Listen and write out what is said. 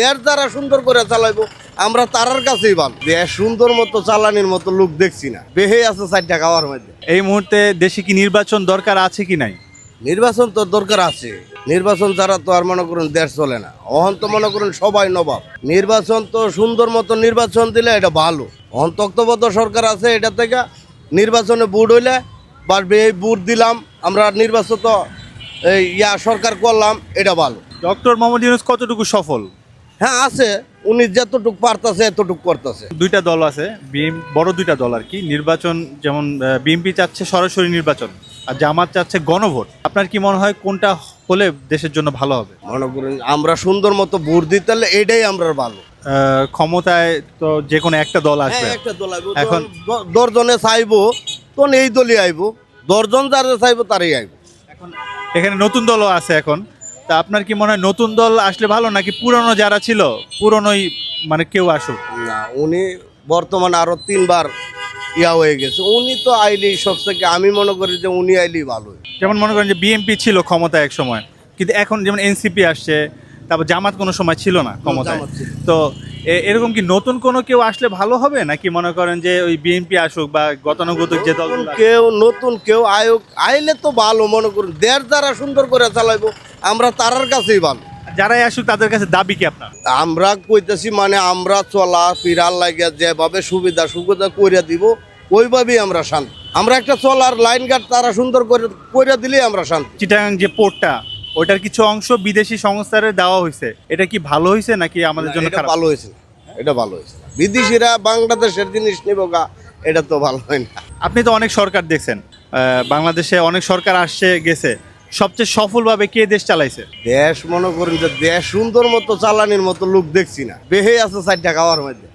দেশ যারা সুন্দর করে চালাইবো আমরা তারার কাছেই ভালো দেশ সুন্দর মতো চালানির মতো লোক দেখছি না। বেহে আছে চারটা খাওয়ার মধ্যে। এই মুহূর্তে দেশে কি নির্বাচন দরকার আছে কি নাই? নির্বাচন তো দরকার আছে। নির্বাচন ছাড়া তো আর মনে করুন দেশ চলে না। অহন তো মনে করুন সবাই নবাব। নির্বাচন তো সুন্দর মতো নির্বাচন দিলে এটা ভালো। অহন তত্ত্ববদ্ধ সরকার আছে এটা থেকে নির্বাচনে বুট হইলে বা এই বুট দিলাম আমরা নির্বাচন তো এই ইয়া সরকার করলাম এটা ভালো। ডক্টর মোহাম্মদ ইউনুস কতটুকু সফল? হ্যাঁ আছে। উনি যতটুক পারতাছে এতটুক করতেছে। দুইটা দল আছে বিএম বড় দুইটা দল আর কি। নির্বাচন যেমন বিএনপি চাচ্ছে সরাসরি নির্বাচন আর জামাত চাচ্ছে গণভোট। আপনার কি মনে হয় কোনটা হলে দেশের জন্য ভালো হবে? মনে করুন আমরা সুন্দর মতো ভোট দিতে হলে এটাই আমরা ভালো। ক্ষমতায় তো যে কোনো একটা দল আসবে। হ্যাঁ, একটা দল আইবো। এখন- দশজনে চাইব তো এই দলই আইবো। দশজন যারা চাইব তারই আইবো। এখন এখানে নতুন দলও আছে এখন। তা আপনার কি মনে হয় নতুন দল আসলে ভালো নাকি পুরনো যারা ছিল পুরনোই মানে কেউ আসুক? না উনি বর্তমানে আরও তিনবার ইয়া হয়ে গেছে। উনি তো আইলেই সব থেকে আমি মনে করি যে উনি আইলেই ভালো যেমন মনে করেন যে বিএনপি ছিল ক্ষমতা এক সময় কিন্তু এখন যেমন এনসিপি আসছে তারপর জামাত কোনো সময় ছিল না ক্ষমতায়। তো এরকম কি নতুন কোনো কেউ আসলে ভালো হবে? নাকি মনে করেন যে ওই বিএনপি আসুক বা গতানুগতিক যে দল কেউ নতুন কেউ আয়োগ আইলে তো ভালো মনে করুন। দেশ যারা সুন্দর করে চালাইবো আমরা তারার কাছেই ভালো। যারাই আসুক তাদের কাছে দাবি কি আপনার? আমরা কইতেছি মানে আমরা চলা ফিরার লাগে যেভাবে সুবিধা সুবিধা কইরা দিব ওইভাবেই আমরা শান্তি। আমরা একটা চলার লাইন গার্ড তারা সুন্দর করে কইরা দিলেই আমরা শান্তি। চিটাগাং যে পোর্টটা ওইটার কিছু অংশ বিদেশি সংস্থারে দেওয়া হয়েছে। এটা কি ভালো হয়েছে নাকি আমাদের জন্য খারাপ? ভালো হয়েছে। এটা ভালো হয়েছে। বিদেশিরা বাংলাদেশের জিনিস নেব গা এটা তো ভালো হয় না। আপনি তো অনেক সরকার দেখছেন। আহ, বাংলাদেশে অনেক সরকার আসছে গেছে। সবচেয়ে সফলভাবে কে দেশ চালাইছে? দেশ মনে করেন যে দেশ সুন্দর মতো চালানির মতো লোক দেখছি না। বেহে আছে চারটা খাওয়ার মধ্যে।